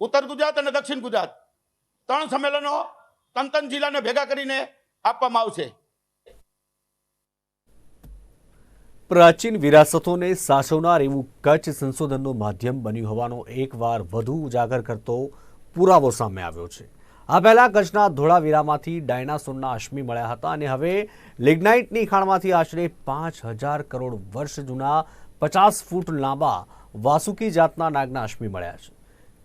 ઉત્તર ગુજરાત અને દક્ષિણ ગુજરાત. ત્રણ સંમેલનો ત્રણ જિલ્લાને ભેગા કરીને આપવામાં આવશે. પ્રાચીન વિરાસતોને સાચવનાર એવું કચ્છ સંશોધનનું માધ્યમ બન્યું હોવાનો એકવાર વધુ ઉજાગર કરતો પુરાવો સામે આવ્યો છે. આ પહેલાં કચ્છના ધોળાવીરામાંથી ડાયનાસોરના અશ્મિ મળ્યા હતા અને હવે લિગ્નાઇટની ખાણમાંથી આશરે પાંચ હજાર કરોડ વર્ષ જૂના પચાસ ફૂટ લાંબા વાસુકી જાતના નાગના અશ્મિ મળ્યા છે.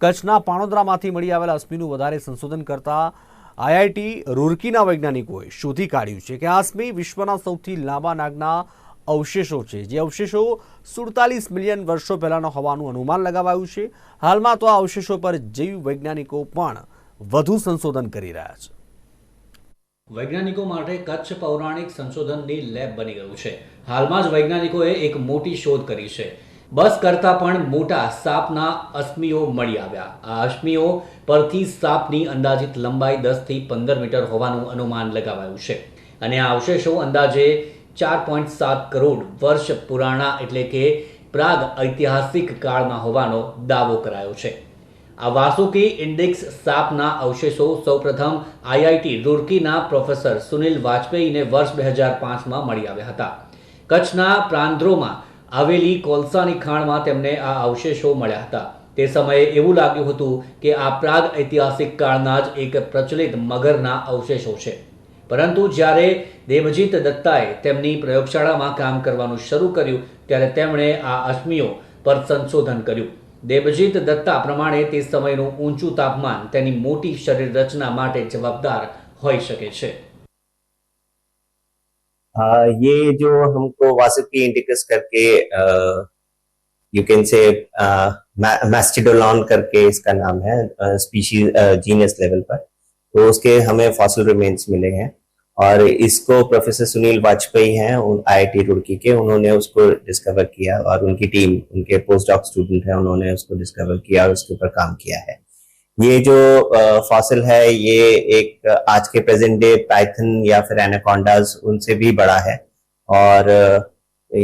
કચ્છના પાણોદરામાંથી મળી આવેલા અશ્મિનું વધારે સંશોધન કરતા આઈઆઈટી રૂરકીના વૈજ્ઞાનિકોએ શોધી કાઢ્યું છે કે આ અશ્મિ વિશ્વના સૌથી લાંબા નાગના અવશેષો છે. જે અવશેષો સુડતાલીસ મિલિયન વર્ષો પહેલાંનો હોવાનું અનુમાન લગાવાયું છે. હાલમાં તો આ અવશેષો પર જૈવ વૈજ્ઞાનિકો પણ વધુ સંશોધન કરી રહ્યા છે. વૈજ્ઞાનિકો માટે કચ્છ પૌરાણિક સંશોધનની લેબ બની ગયું છે. હાલમાં જ વૈજ્ઞાનિકોએ એક મોટી શોધ કરી છે. બસ કરતાં પણ મોટા સાપના અશ્મિઓ મળી આવ્યા. આ અશ્મિઓ પરથી સાપની અંદાજિત લંબાઈ દસથી પંદર મીટર હોવાનું અનુમાન લગાવાયું છે. અને આ અવશેષો અંદાજે ચાર પોઈન્ટ સાત કરોડ વર્ષ પુરાણા એટલે કે પ્રાગ ઐતિહાસિક કાળમાં હોવાનો દાવો કરાયો છે. આ વાસુકી ઇન્ડેક્સ સાપના અવશેષો સૌપ્રથમ આઈઆઈટી રૂરકીના પ્રોફેસર સુનિલ વાજપેયીને વર્ષ બે હજાર પાંચમાં મળી આવ્યા હતા. કચ્છના પ્રાંદ્રોમાં આવેલી કોલસાની ખાણમાં તેમને આ અવશેષો મળ્યા હતા. તે સમયે એવું લાગ્યું હતું કે આ પ્રાગ ઐતિહાસિક કાળના જ એક પ્રચલિત મગરના અવશેષો છે. પરંતુ જ્યારે દેવજીત દત્તાએ તેમની પ્રયોગશાળામાં કામ કરવાનું શરૂ કર્યું, ત્યારે તેમણે આ અશ્મિઓ પર સંશોધન કર્યું. દેવજીત દત્તા પ્રમાણે તે સમયનું ઊંચું તાપમાન તેની મોટી શરીર રચના માટે જવાબદાર હોઈ શકે છે. ये जो हमको वासुकी इंडिकस करके यू कैन से मैस्टिडोलॉन करके इसका नाम है स्पीशीज जीनस लेवल पर। तो उसके हमें फॉसिल रिमेन्स मिले हैं। और इसको प्रोफेसर सुनील वाजपेयी हैं आईआईटी रुड़की के। उन्होंने उसको डिस्कवर किया और उनकी टीम उनके पोस्ट डॉक स्टूडेंट है, उन्होंने उसको डिस्कवर किया और उसके ऊपर काम किया है। ये जो फॉसिल है, ये एक, आज के प्रेजेंट डे पाइथन या फिर एनाकोंडाज उनसे भी बड़ा है। और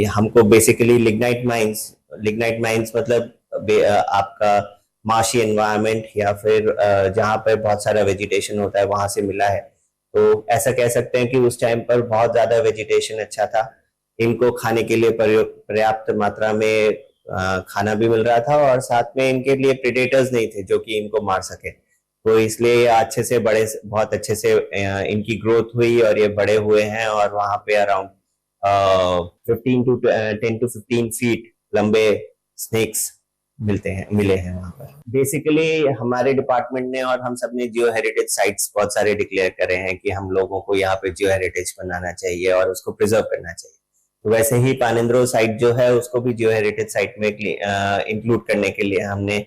हमको basically lignite mines lignite mines मतलब आपका माशी एनवायरनमेंट या फिर जहाँ पर बहुत सारा वेजिटेशन होता है, वहाँ से मिला है। तो ऐसा कह सकते हैं कि उस टाइम पर बहुत ज़्यादा वेजिटेशन अच्छा था। इनको खाने के लिए पर्याप्त मात्रा में खाना भी मिल रहा था और साथ में इनके लिए प्रेडेटर्स नहीं थे जो कि इनको मार सके। तो इसलिए अच्छे से बड़े बहुत अच्छे से इनकी ग्रोथ हुई और ये बड़े हुए हैं और वहाँ पे around fifteen to ten to fifteen feet लंबे स्नेक्स मिलते हैं, मिले हैं वहाँ पर। बेसिकली हमारे डिपार्टमेंट ने और हम सबने जियो हेरिटेज साइट्स बहुत सारे डिक्लेयर करे हैं कि हम लोगों को यहाँ पे जियो हेरिटेज बनाना चाहिए और उसको प्रिजर्व करना चाहिए। वैसे ही पानिंद्रो साइट जो है, उसको भी जियो हेरिटेज साइट में इंक्लूड करने के लिए हमने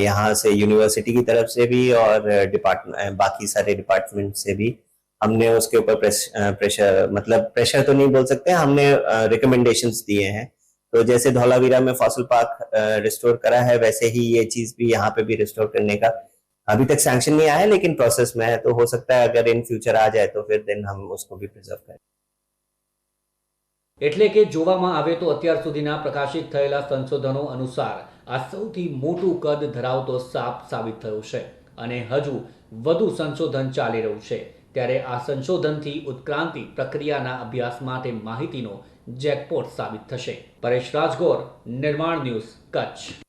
यहाँ से यूनिवर्सिटी की तरफ़ से भी और डिपार्टमेंट बाकी सारे डिपार्टमेंट से भी हमने उसके ऊपर प्रेशर मतलब प्रेशर तो नहीं बोल सकते, हमने रिकमेंडेशंस दिए हैं। तो जैसे धौलावीरा में फॉसल पार्क रिस्टोर करा है, वैसे ही ये चीज़ भी यहाँ पे भी रिस्टोर करने का अभी तक सैंक्शन नहीं आया, लेकिन प्रोसेस में है। तो हो सकता है अगर इन फ्यूचर आ जाए तो फिर देन हम उसको भी प्रिजर्व करें। એટલે કે જોવામાં આવે તો અત્યાર સુધીના પ્રકાશિત થયેલા સંશોધનો અનુસાર આ સૌથી મોટું કદ ધરાવતો સાપ સાબિત થયો છે અને હજુ વધુ સંશોધન ચાલી રહ્યું છે. ત્યારે આ સંશોધનથી ઉત્ક્રાંતિ પ્રક્રિયાના અભ્યાસ માટે માહિતીનો જેકપોટ સાબિત થશે. પરેશ રાજગોર, નિર્માણ ન્યૂઝ કચ્છ.